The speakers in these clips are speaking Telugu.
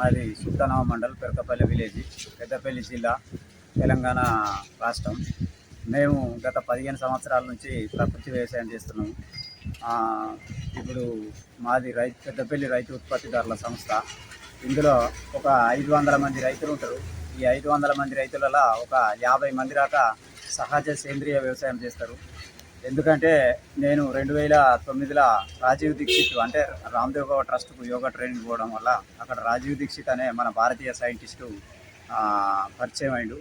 మాది సుల్తానామ మండల్ పెరకపల్లి విలేజ్ పెద్దపల్లి జిల్లా తెలంగాణ రాష్ట్రం. మేము గత పదిహేను సంవత్సరాల నుంచి ప్రకృతి వ్యవసాయం చేస్తున్నాము. ఇప్పుడు మాది రైతు పెద్దపల్లి రైతు ఉత్పత్తిదారుల సంస్థ. ఇందులో ఒక ఐదు వందల మంది రైతులు ఉంటారు. ఈ ఐదు వందల మంది రైతులలో ఒక యాభై మంది దాకా సహజ సేంద్రియ వ్యవసాయం చేస్తారు. ఎందుకంటే నేను రెండు వేల తొమ్మిదిలో రాజీవ్ దీక్షిత్ అంటే రామ్దేవ్ బాబా ట్రస్ట్కు యోగా ట్రైనింగ్ పోవడం వల్ల అక్కడ రాజీవ్ దీక్షిత్ అనే మన భారతీయ సైంటిస్టు పరిచయం అయిండు.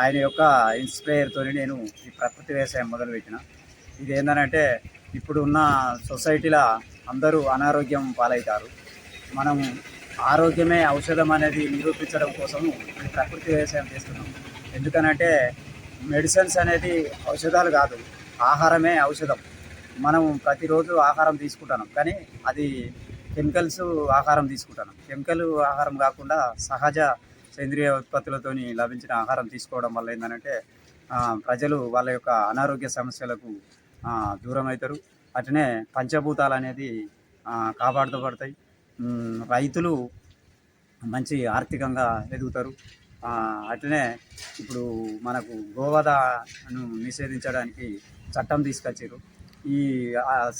ఆయన యొక్క ఇన్స్పైర్తో నేను ఈ ప్రకృతి వ్యవసాయం మొదలుపెట్టిన. ఇది ఏంటంటే ఇప్పుడు ఉన్న సొసైటీలో అందరూ అనారోగ్యం పాలవుతారు. మనం ఆరోగ్యమే ఔషధం అనేది నిరూపించడం కోసం ఈ ప్రకృతి వ్యవసాయం చేస్తున్నాం. ఎందుకనంటే మెడిసిన్స్ అనేది ఔషధాలు కాదు. ఆహారమే ఔషధం. మనం ప్రతిరోజు ఆహారం తీసుకుంటున్నాం కానీ అది కెమికల్స్ ఆహారం తీసుకుంటాను కెమికల్ ఆహారం కాకుండా సహజ సేంద్రియ ఉత్పత్తులతోని లభించిన ఆహారం తీసుకోవడం వల్ల ఏంటంటే ప్రజలు వాళ్ళ యొక్క అనారోగ్య సమస్యలకు దూరం అవుతారు అటునే పంచభూతాలు అనేది ఆ, కాపాడుతూ రైతులు మంచి ఆర్థికంగా ఎదుగుతారు. ఆ, అట్లనే ఇప్పుడు మనకు గోవధను నిషేధించడానికి చట్టం తీసుకొచ్చారు ఈ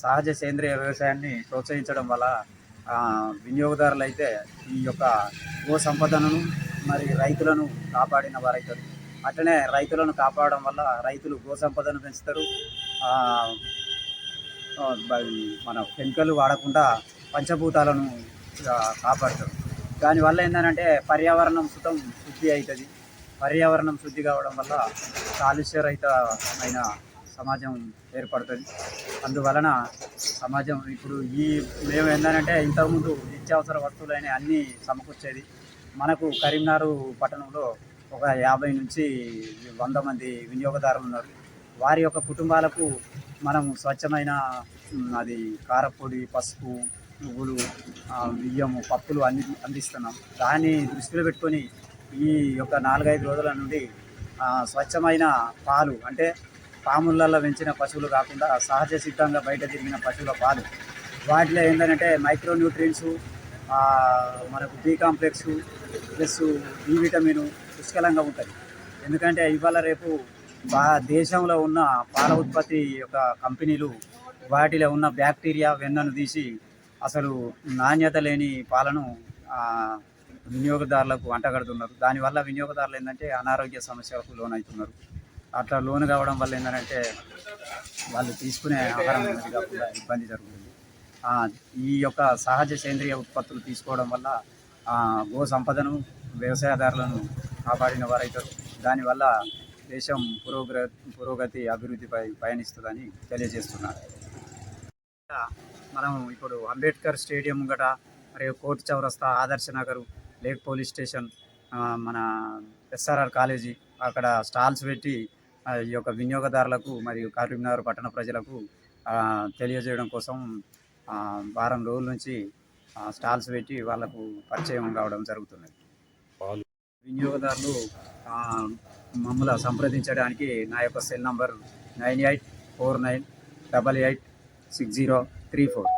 సహజ సేంద్రియ వ్యవసాయాన్ని ప్రోత్సహించడం వల్ల వినియోగదారులు అయితే ఈ యొక్క గో సంపదను మరి రైతులను కాపాడిన వారైతారు. అట్లనే రైతులను కాపాడడం వల్ల రైతులు గో సంపదను పెంచుతారు. మన కెమికల్ వాడకుండా పంచభూతాలను కాపాడతారు. దానివల్ల ఏంటంటే పర్యావరణం సుతం శుద్ధి అవుతుంది పర్యావరణం శుద్ధి కావడం వల్ల కాలుష్యరహితమైన సమాజం ఏర్పడుతుంది. అందువలన సమాజం ఇప్పుడు ఈ మేము ఏంటంటే ఇంతకుముందు నిత్యావసర వస్తువులైన అన్నీ సమకూర్చేది. మనకు కరీంనగర్ పట్టణంలో ఒక యాభై నుంచి వంద మంది వినియోగదారులు ఉన్నారు. వారి యొక్క కుటుంబాలకు మనం స్వచ్ఛమైన అది కారపొడి పసుపు నువ్వులు బియ్యము పప్పులు అన్ని అందిస్తున్నాం. దాన్ని దృష్టిలో పెట్టుకొని ఈ యొక్క నాలుగైదు రోజుల నుండి స్వచ్ఛమైన పాలు అంటే పాములలో పెంచిన పశువులు కాకుండా సహజ సిద్ధంగా బయట తిరిగిన పశువుల పాలు. వాటిలో ఏంటంటే మైక్రో మనకు B complex plus E vitamin పుష్కలంగా ఉంటుంది. ఎందుకంటే ఇవాళ రేపు దేశంలో ఉన్న పాల ఉత్పత్తి యొక్క కంపెనీలు వాటిలో ఉన్న బ్యాక్టీరియా వెన్నను తీసి అసలు నాణ్యత లేని పాలను వినియోగదారులకు అంటగడుతున్నారు. దానివల్ల వినియోగదారులు ఏంటంటే అనారోగ్య సమస్యలకు లోనవుతున్నారు. అట్లా లోను కావడం వల్ల ఏంటంటే వాళ్ళు తీసుకునే ఆహారం అనేది కాకుండా ఇబ్బంది జరుగుతుంది. ఈ యొక్క సహజ సేంద్రియ ఉత్పత్తులు తీసుకోవడం వల్ల గో సంపదను వ్యవసాయదారులను కాపాడిన వారైతారు దానివల్ల దేశం పురోగ్ర పురోగతి అభివృద్ధిపై పయనిస్తుందని తెలియజేస్తున్నారు. మనం ఇప్పుడు అంబేద్కర్ స్టేడియం గట మరియు కోర్టు చౌరస్తా Adarsha Nagar lake police station మన ఎస్ఆర్ఆర్ కాలేజీ అక్కడ స్టాల్స్ పెట్టి ఈ యొక్క వినియోగదారులకు మరియు కరీంనగర్ పట్టణ ప్రజలకు తెలియజేయడం కోసం వారం రోజుల నుంచి స్టాల్స్ పెట్టి వాళ్ళకు పరిచయం కావడం జరుగుతున్నది. వినియోగదారులు మమ్మల్ని సంప్రదించడానికి నా యొక్క cell number nine eight four nine double eight six zero three four